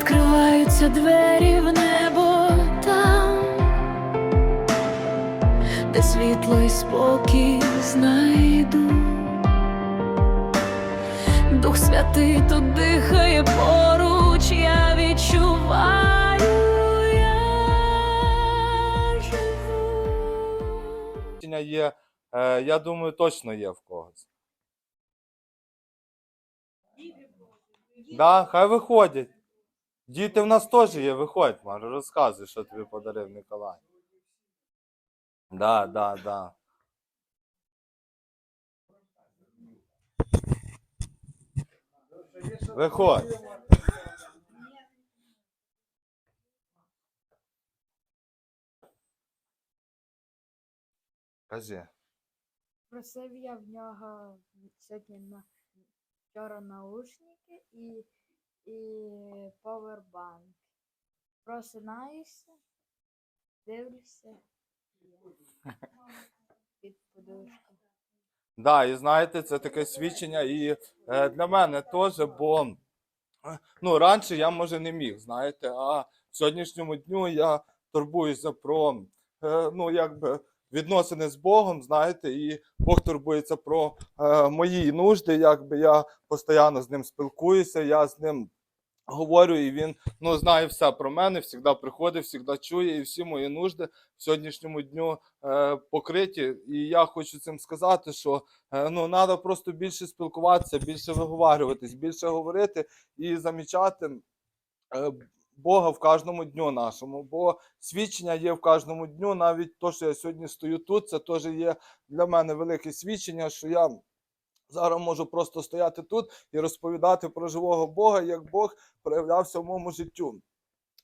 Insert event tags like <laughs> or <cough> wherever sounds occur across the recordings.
відкриваються двері в небо там, де світло і спокій знайду. Дух святий тут дихає поруч, я відчуваю, я живу. Є, е, я думаю, точно є в когось. Да, хай виходять. Діти в нас теж є, виходь, Маро, розказуй, що тобі подарив Николай. Да, да, да. Виходь. Кажи. Просив я в нього сьогодні на вчора наушники і, і повербанк. Просинаюся, дивлюся під подушку. Да, і знаєте, це таке свідчення і е, для мене теж, бо е, ну, раніше я може не міг, знаєте, а в сьогоднішньому дню я турбуюся про е, ну, якби, відносини з Богом, знаєте, і Бог турбується про е, мої нужди, якби я постійно з ним спілкуюся, я з ним говорю, і він ну, знає все про мене, завжди приходить, завжди чує, і всі мої нужди в сьогоднішньому дню е, покриті. І я хочу цим сказати, що Е, ну, треба просто більше спілкуватися, більше виговарюватись, більше говорити і замічати е, Бога в кожному дню нашому. Бо свідчення є в кожному дню. Навіть то, що я сьогодні стою тут, це теж є для мене велике свідчення, що я зараз можу просто стояти тут і розповідати про живого Бога, як Бог проявлявся в моєму життю.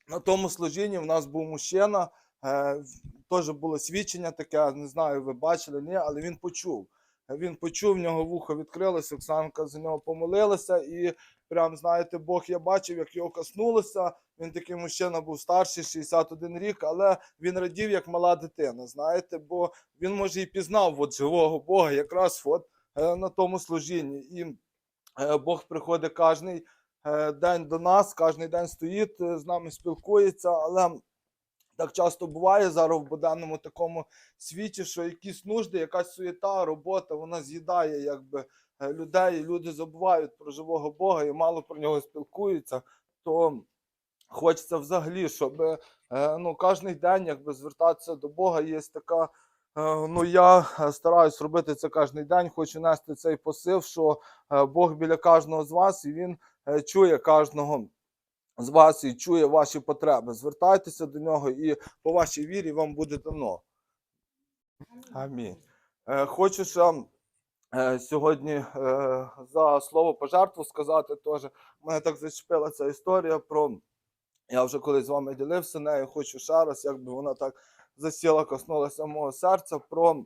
На тому служінні в нас був мужчина, е, теж було свідчення таке, не знаю, ви бачили, ні, але він почув. Він почув, в нього вухо відкрилося, Оксанка за нього помолилася, і прям, знаєте, Бог я бачив, як його коснулося. Він такий мужчина був старший, 61 рік, але він радів, як мала дитина, знаєте, бо він, може, і пізнав от живого Бога якраз от, е, на тому служінні. І е, Бог приходить кожний е, день до нас, кожен день стоїть, з нами спілкується, але так часто буває зараз в буденному такому світі, що якісь нужди, якась суєта, робота, вона з'їдає якби людей, люди забувають про живого Бога і мало про нього спілкуються. То хочеться взагалі, щоб е, ну, кожен день якби звертатися до Бога. Є така. е, Ну, я е, стараюсь робити це кожен день, хочу нести цей посил, що е, Бог біля кожного з вас, і Він е, чує кожного з вас і чує ваші потреби. Звертайтеся до нього, і по вашій вірі вам буде дано. Амінь. Е, Хочу ще е, сьогодні е, за слово пожертву сказати теж. Мене так зачепила ця історія про. Я вже колись з вами ділився нею, хочу ще раз, якби вона так засіла, коснулася мого серця про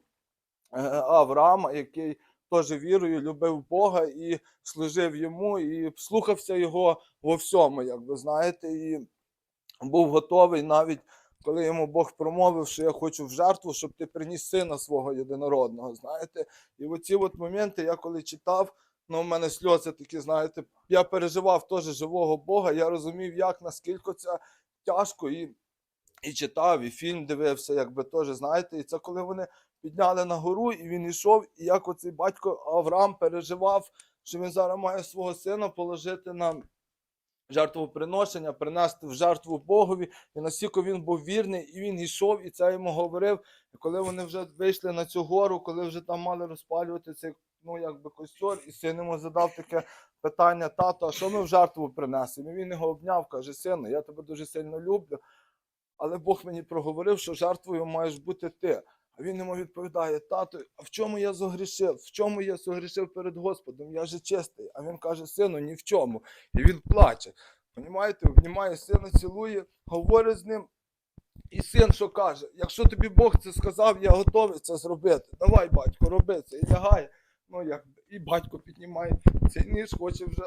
е, Авраама, який теж вірою любив Бога і служив йому, і слухався його во всьому, як ви знаєте, і був готовий навіть. Коли йому Бог промовив, що я хочу в жертву, щоб ти приніс сина свого єдинородного, знаєте. І оці от моменти я коли читав, ну, в мене сльози такі, знаєте, я переживав теж живого Бога, я розумів, як наскільки це тяжко, і, і читав, і фільм дивився, якби теж, знаєте, і це коли вони підняли на гору, і він йшов, і як оцей батько Авраам переживав, що він зараз має свого сина положити на жертвоприношення, принести в жертву Богові, і настільки він був вірний, і він йшов, і це йому говорив. І коли вони вже вийшли на цю гору, коли вже там мали розпалювати цей ну, якби костер, і син йому задав таке питання: тато, а що ми в жертву принесемо? І він його обняв, каже: Сину, я тебе дуже сильно люблю. Але Бог мені проговорив, що жертвою маєш бути ти. Він йому відповідає: Тато, а в чому я зогрішив? В чому я зогрішив перед Господом? Я же чистий. А він каже: Сину, ні в чому. І він плаче. Понімаєте, обнімає сина, цілує, говорить з ним. І син що каже: якщо тобі Бог це сказав, я готовий це зробити. Давай, батько, роби це. І лягає. Ну, як, і батько піднімає цей ніж, хоче вже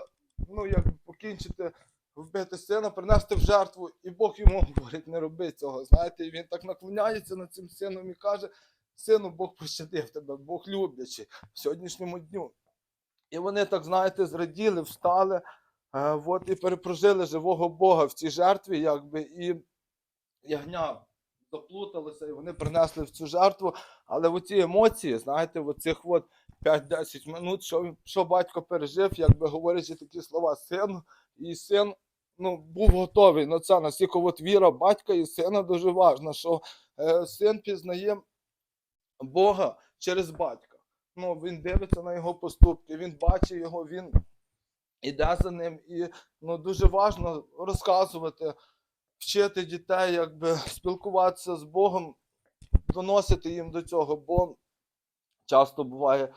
ну, як, покінчити, вбити сина, принести в жертву. І Бог йому говорить, не роби цього. Знаєте, і він так наклоняється над цим сином і каже: Сину, Бог пощадив тебе, Бог люблячий в сьогоднішньому дню. І вони так, знаєте, зраділи, встали. Е, от, і перепрожили живого Бога в цій жертві, якби, і ягня заплуталося, і вони принесли в цю жертву. Але оці емоції, знаєте, в оцих от 5-10 минут, що, що батько пережив, якби говорячи такі слова, син, і син ну, був готовий на це, наскільки от віра батька і сина дуже важна, що е, син пізнає Бога через батька. Ну, він дивиться на його поступки, він бачить його, він іде за ним. І ну, дуже важливо розказувати, вчити дітей, якби спілкуватися з Богом, доносити їм до цього, бо часто буває,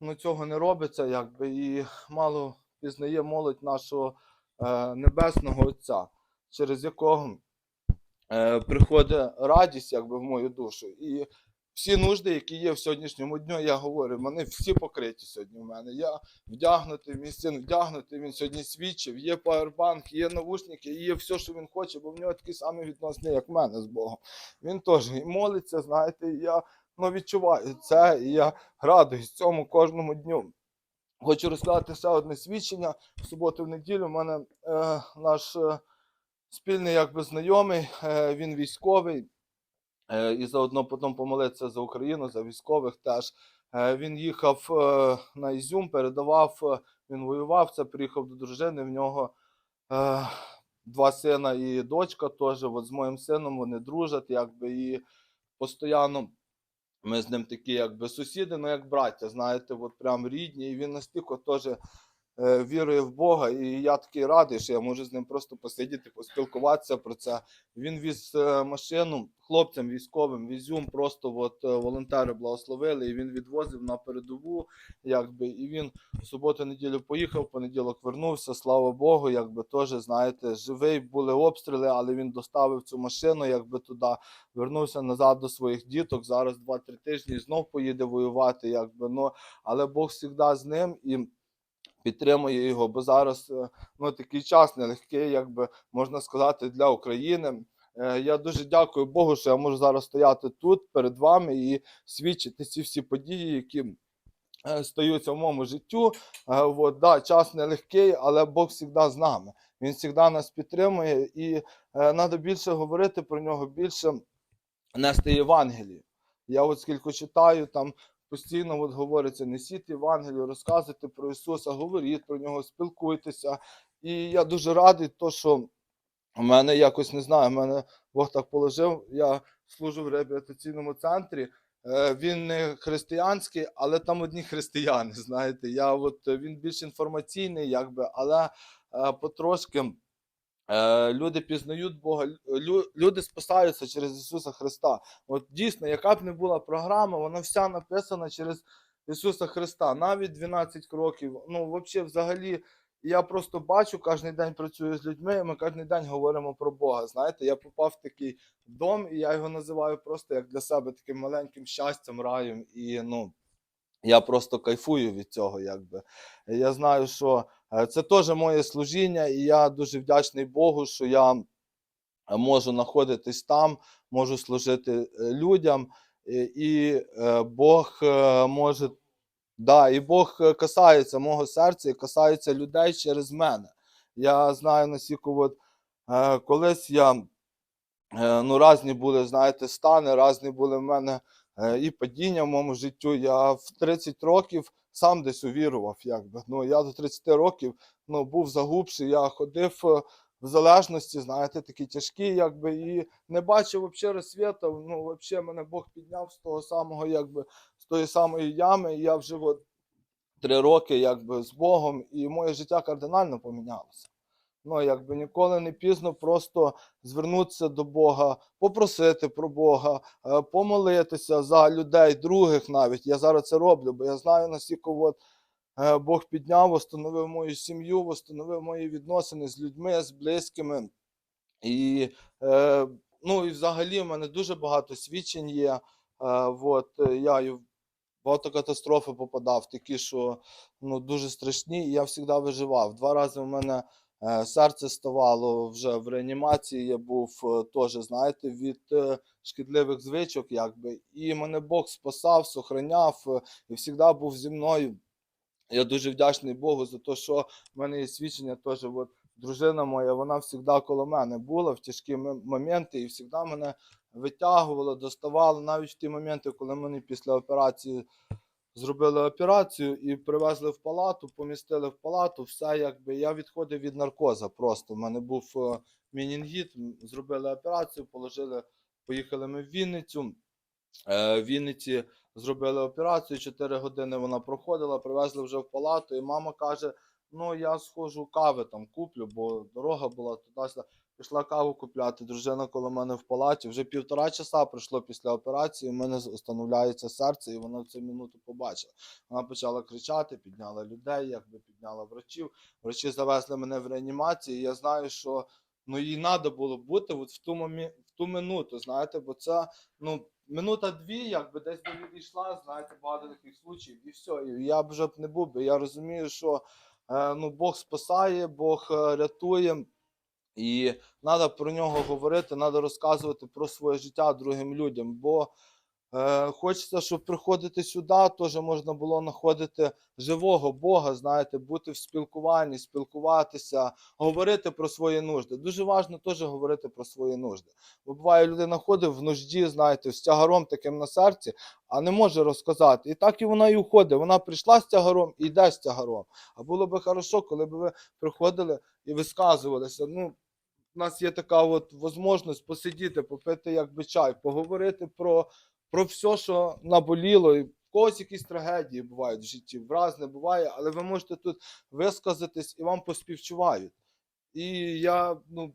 ну, цього не робиться, якби, і мало пізнає молодь нашого Небесного Отця, через якого е, приходить радість якби, в мою душу. І всі нужди, які є в сьогоднішньому дню, я говорю, вони всі покриті сьогодні в мене. Я вдягнутий, мій син вдягнутий, він сьогодні свідчив, є павербанк, є навушники, є все, що він хоче, бо в нього такі самі відносини, як в мене з Богом. Він теж і молиться, знаєте, і я ну, відчуваю це, і я радуюсь цьому кожному дню. Хочу розказати ще одне свідчення. В суботу, в неділю, в мене е, наш е, спільний якби, знайомий, е, він військовий. Е, і заодно потім помолитися за Україну, за військових теж. Е, Він їхав е, на Ізюм, передавав, е, він воював, це приїхав до дружини. В нього е, два сина і дочка теж. От з моїм сином вони дружать, якби і постійно ми з ним такі, якби сусіди, ну як браття, знаєте, от прям рідні. І він настільки теж вірує в Бога. І я такий радий, що я можу з ним просто посидіти, поспілкуватися про це. Він віз е, машину хлопцям військовим, візюм, просто от е, волонтери благословили, і він відвозив на передову, якби, і він в суботу-неділю поїхав, понеділок вернувся, слава Богу, якби теж, знаєте, живий, були обстріли, але він доставив цю машину, якби туди, вернувся назад до своїх діток. Зараз 2-3 тижні знов поїде воювати, якби, ну, але Бог завжди з ним і підтримує його, бо зараз е, ну, такий час нелегкий, якби можна сказати, для України. Е, Я дуже дякую Богу, що я можу зараз стояти тут перед вами і свідчити ці всі події, які е, стаються в моєму життю. От, да, час нелегкий, але Бог завжди з нами. Він завжди нас підтримує, і треба більше говорити про нього, більше нести Євангеліє. Я от скільки читаю, там постійно от говориться: несіть Євангелію, розказуйте про Ісуса, говоріть про нього, спілкуйтеся. І я дуже радий, то, що у мене якось не знаю, в мене Бог так положив. Я служу в реабілітаційному центрі. Е, Він не християнський, але там одні християни. Знаєте, я от він більш інформаційний, якби, але е, потрошки. Е, Люди пізнають Бога, лю- люди спасаються через Ісуса Христа. От дійсно, яка б не була програма, вона вся написана через Ісуса Христа. Навіть 12 кроків. Ну, взагалі, взагалі, я просто бачу, кожен день працюю з людьми, і ми кожен день говоримо про Бога. Знаєте, я попав в такий дом, і я його називаю просто як для себе таким маленьким щастям, раєм. І ну, я просто кайфую від цього. Якби. Я знаю, що це теж моє служіння, і я дуже вдячний Богу, що я е, можу знаходитись там, можу служити е, людям, і, е, Бог е, може. Да, і Бог е, касається мого серця і касається людей через мене. Я знаю наскільки от, е, колись я е, ну, різні були, знаєте, стани, різні були в мене е, і падіння в моєму життю. Я в 30 років сам десь увірував. Якби. Ну, я до 30 років ну, був загубший, я ходив е, в залежності, знаєте, такі тяжкі, якби, і не бачив взагалі розсвіту. Ну, взагалі мене Бог підняв з того самого, якби, з тої самої ями. І я вже от, три роки якби, з Богом, і моє життя кардинально помінялося. Ну, якби ніколи не пізно просто звернутися до Бога, попросити про Бога, е, помолитися за людей, других навіть. Я зараз це роблю, бо я знаю, наскільки от, е, Бог підняв, встановив мою сім'ю, встановив мої відносини з людьми, з близькими. І, е, ну, і взагалі в мене дуже багато свідчень є. От, я в багато катастрофи попадав, такі, що ну, дуже страшні, і я завжди виживав. Два рази в мене серце ставало вже в реанімації. Я був е, теж, знаєте, від е, шкідливих звичок, якби. І мене Бог спасав, сохраняв е, і завжди був зі мною. Я дуже вдячний Богу за те, що в мене є свідчення теж. От, дружина моя, вона завжди коло мене була в тяжкі моменти і завжди мене витягувала, доставала, навіть в ті моменти, коли мені після операції зробили операцію і привезли в палату, помістили в палату, все якби я відходив від наркоза просто. У мене був е, мінінгіт, зробили операцію, положили, поїхали ми в Вінницю. Е, В Вінниці зробили операцію, 4 години вона проходила, привезли вже в палату, і мама каже: ну я схожу кави там куплю, бо дорога була туди-сюди. Пішла каву купляти, дружина коло мене в палаті. Вже півтора часа пройшло після операції. У мене встановляється серце, і вона в цю минуту побачила. Вона почала кричати, підняла людей, якби підняла врачів. Врачі завезли мене в реанімацію. І я знаю, що ну їй треба було бути от в ту момі... в ту минуту, знаєте, бо це ну минута-дві, якби десь би відійшла, знаєте, багато таких случаїв, і все. І я б вже б не був би. Я розумію, що е, ну Бог спасає, Бог е, рятує. І треба про нього говорити, треба розказувати про своє життя другим людям. Бо е, хочеться, щоб приходити сюди, теж можна було знаходити живого Бога, знаєте, бути в спілкуванні, спілкуватися, говорити про свої нужди. Дуже важливо теж говорити про свої нужди. Бо буває, людина ходить в нужді, знаєте, з тягаром таким на серці, а не може розказати. І так і вона і уходить. Вона прийшла з тягаром і йде з тягаром. А було би хорошо, коли б ви приходили і висказувалися. Ну, у нас є така от можливість посидіти, попити якби чай, поговорити про, про все, що наболіло. І в когось якісь трагедії бувають в житті, враз не буває, але ви можете тут висказатись і вам поспівчувають. І я, ну,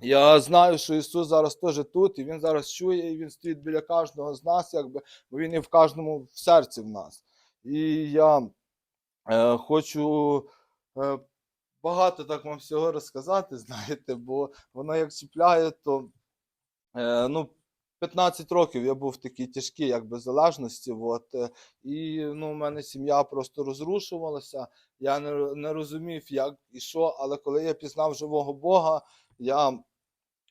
я знаю, що Ісус зараз теж тут, і Він зараз чує, і Він стоїть біля кожного з нас, якби, бо Він є в кожному в серці в нас. І я е, хочу е, багато так вам всього розказати, <laughs> знаєте, бо воно як чіпляє, то е, ну, 15 років я був в такій тяжкій якби, залежності. От, е, і ну, у мене сім'я просто розрушувалася. Я не, не розумів, як і що, але коли я пізнав живого Бога, я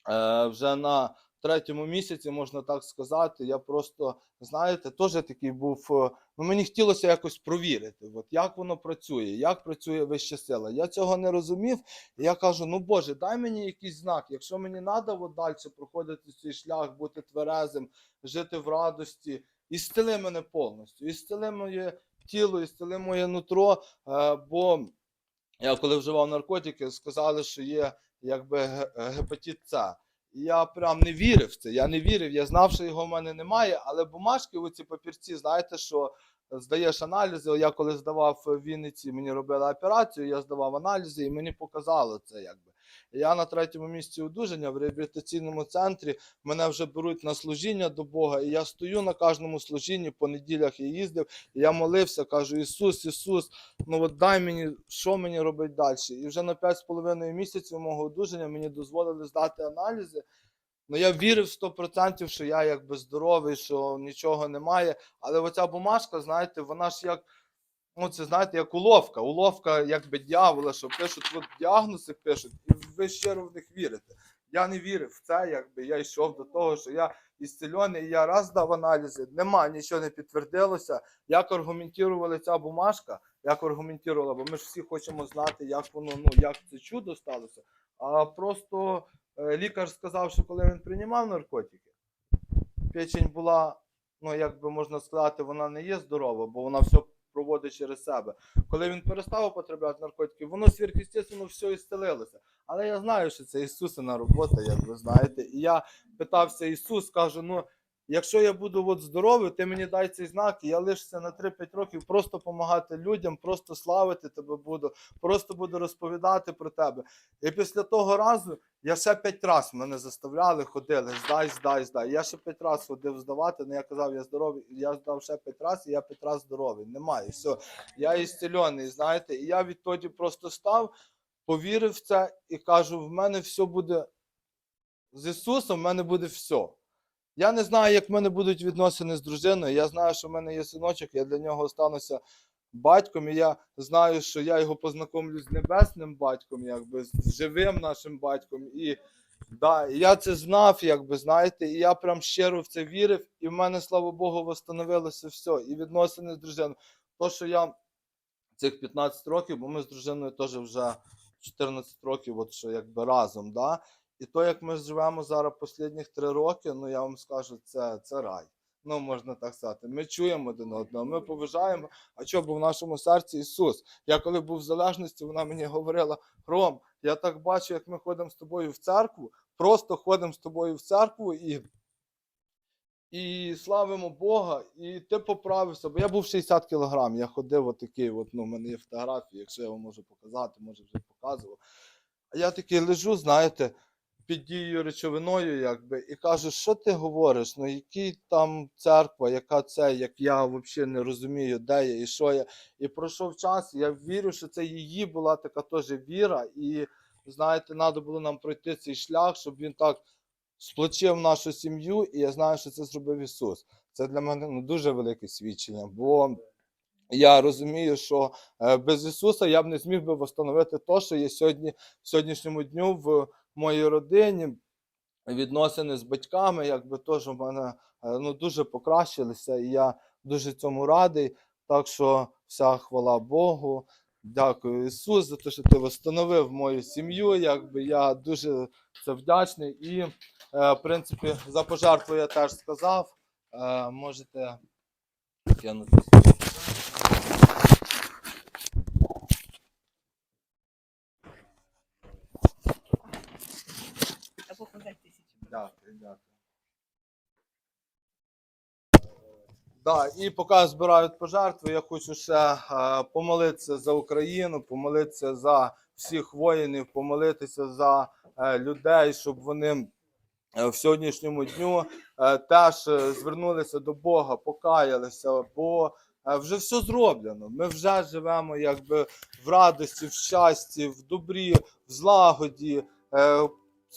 е, вже на третьому місяці, можна так сказати, я просто, знаєте, теж такий був. е, Ну, мені хотілося якось провірити, от, як воно працює, як працює вища сила. Я цього не розумів. І я кажу: ну Боже, дай мені якийсь знак. Якщо мені треба далі проходити цей шлях, бути тверезим, жити в радості, і стели мене повністю, і стели моє тіло, і стели моє нутро. Е, бо я коли вживав наркотики, сказали, що є якби ге- гепатит С. Я прям не вірив в це. Я не вірив, я знав, що його в мене немає, але бумажки, оці папірці, знаєте, що здаєш аналізи. Я коли здавав в Вінниці, мені робили операцію, я здавав аналізи, і мені показало це якби. Я на третьому місці одужання в реабілітаційному центрі. Мене вже беруть на служіння до Бога, і я стою на кожному служінні. По неділях я їздив, і я молився, кажу: Ісус, Ісус, ну от дай мені, що мені робити далі. І вже на 5,5 місяців мого одужання мені дозволили здати аналізи. Ну я вірив 100%, що я якби здоровий, що нічого немає. Але оця бумажка, знаєте, вона ж як. Ну, це знаєте, як уловка. Уловка, якби дьявола, що пишуть от діагнози, пишуть, і ви щиро в них вірите. Я не вірив в це, якби я йшов до того, що я ісцельоний, я раз дав аналізи, нема, нічого не підтвердилося. Як аргументувала ця бумажка, як аргументувала, бо ми ж всі хочемо знати, як воно, ну як це чудо сталося. А просто е, лікар сказав, що коли він приймав наркотики, печень була, ну як би можна сказати, вона не є здорова, бо вона все проводить через себе. Коли він перестав употребляти наркотики, воно сверхъестественно все і стелилося. Але я знаю, що це Ісусина робота, як ви знаєте. І я питався Ісус, кажу, ну. Якщо я буду от здоровий, ти мені дай цей знак, і я лишуся на 3-5 років просто допомагати людям, просто славити тебе буду, просто буду розповідати про тебе. І після того разу я ще 5 разів мене заставляли, ходили, здай, здай, здай. Я ще 5 разів ходив здавати, але я казав, я здоровий, я здав ще 5 разів, і я 5 разів здоровий. Немає. Все. Я ісцільоний, знаєте, і я відтоді просто став, повірив в це і кажу: в мене все буде з Ісусом, в мене буде все. Я не знаю, як в мене будуть відносини з дружиною. Я знаю, що в мене є синочок, я для нього остануся батьком, і я знаю, що я його познайомлю з небесним батьком, якби з живим нашим батьком. І да, я це знав, якби знаєте, і я прям щиро в це вірив, і в мене, слава Богу, восстановилося все. І відносини з дружиною. То, що я цих 15 років, бо ми з дружиною теж вже 14 років, от що якби разом. Да? І то, як ми живемо зараз останніх 3 роки, ну я вам скажу, це, це рай. Ну, можна так сказати. Ми чуємо один одного, ми поважаємо. А що, бо в нашому серці Ісус. Я коли був в залежності, вона мені говорила: Ром, я так бачу, як ми ходимо з тобою в церкву, просто ходимо з тобою в церкву і, і славимо Бога, і ти поправився. Бо я був 60 кілограм, я ходив отакий, от, ну, в мене є фотографії, якщо я вам можу показати, може вже показував. А я такий лежу, знаєте, під дією речовиною, якби, і кажу, що ти говориш? Ну, який там церква, яка це, як я взагалі не розумію, де я і що я. І пройшов час, і я вірю, що це її була така теж віра. І знаєте, треба було нам пройти цей шлях, щоб він так сплочив нашу сім'ю, і я знаю, що це зробив Ісус. Це для мене ну, дуже велике свідчення, бо я розумію, що е, без Ісуса я б не зміг би встановити те, що є сьогодні, в сьогоднішньому дню в моїй родині. Відносини з батьками, якби теж у мене е, ну, дуже покращилися, і я дуже цьому радий. Так що вся хвала Богу. Дякую Ісус за те, що ти встановив мою сім'ю. Якби я дуже це вдячний. І, е, в принципі, за пожертву я теж сказав. Е, Можете кинути Дякую, дякую. Да, і поки збирають пожертви, я хочу ще е, помолитися за Україну, помолитися за всіх воїнів, помолитися за е, людей, щоб вони е, в сьогоднішньому дню теж звернулися до Бога, покаялися, бо вже все зроблено. Ми вже живемо якби в радості, в щасті, в добрі, в злагоді.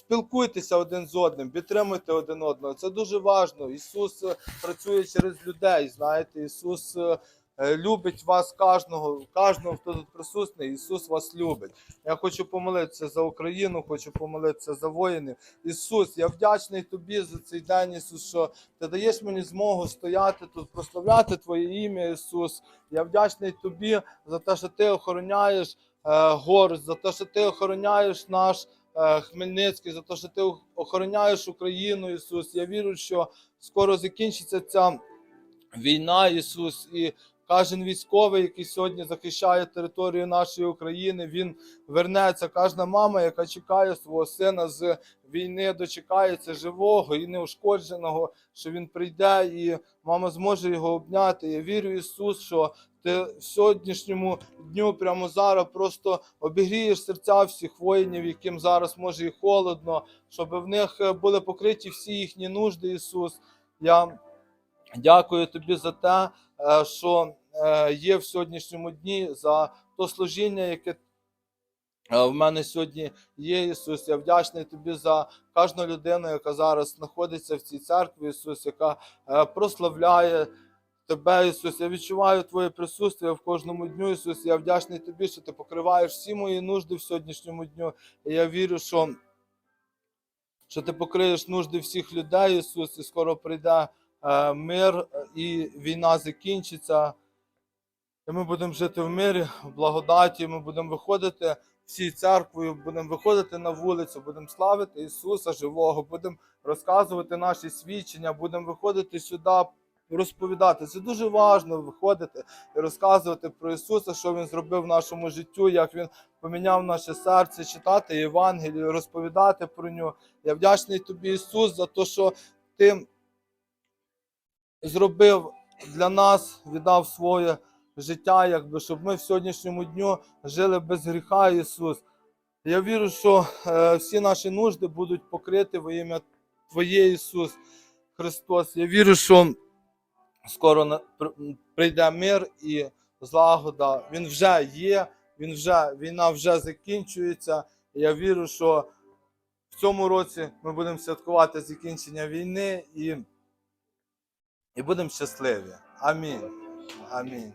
Спілкуйтеся один з одним, підтримуйте один одного. Це дуже важливо. Ісус е, працює через людей. Знаєте, Ісус е, е, любить вас кожного, кожного, хто тут присутній. Ісус вас любить. Я хочу помолитися за Україну, хочу помолитися за воїнів. Ісус, я вдячний тобі за цей день, Ісус, що ти даєш мені змогу стояти тут, прославляти Твоє ім'я, Ісус. Я вдячний тобі за те, що ти охороняєш е, за те, що ти охороняєш наш. Е, Хмельницький, за те, що ти охороняєш Україну, Ісус. Я вірю, що скоро закінчиться ця війна, Ісус, і кожен військовий, який сьогодні захищає територію нашої України, він вернеться. Кожна мама, яка чекає свого сина з війни, дочекається живого і неушкодженого, що він прийде і мама зможе його обняти. Я вірю, Ісус, що ти в сьогоднішньому дню, прямо зараз, просто обігрієш серця всіх воїнів, яким зараз може і холодно, щоб в них були покриті всі їхні нужди, Ісус. Я дякую тобі за те, е, що є в сьогоднішньому дні, за то служіння, яке е, в мене сьогодні є, Ісус. Я вдячний тобі за кожну людину, яка зараз знаходиться в цій церкві, Ісус, яка е, прославляє. Тебе, Ісус, я відчуваю Твоє присутствие в кожному дню, Ісус. Я вдячний Тобі, що ти покриваєш всі мої нужди в сьогоднішньому дню. І я вірю, що, що ти покриєш нужди всіх людей, Ісус, і скоро прийде е, мир, е, і війна закінчиться. І ми будемо жити в мирі, в благодаті. Ми будемо виходити всією церквою, будемо виходити на вулицю, будемо славити Ісуса живого, будемо розказувати наші свідчення, будемо виходити сюди, розповідати. Це дуже важливо виходити і розказувати про Ісуса, що Він зробив в нашому життю, як Він поміняв наше серце, читати Євангелію, розповідати про нього. Я вдячний тобі, Ісус, за те, що Ти зробив для нас, віддав своє життя, якби, щоб ми в сьогоднішньому дню жили без гріха, Ісус. Я вірю, що е, всі наші нужди будуть покриті во ім'я Твоє, Ісус Христос. Я вірю, що скоро на- прийде мир і злагода. Він вже є, він вже, війна вже закінчується. Я вірю, що в цьому році ми будемо святкувати закінчення війни і, і будемо щасливі. Амінь. Амінь.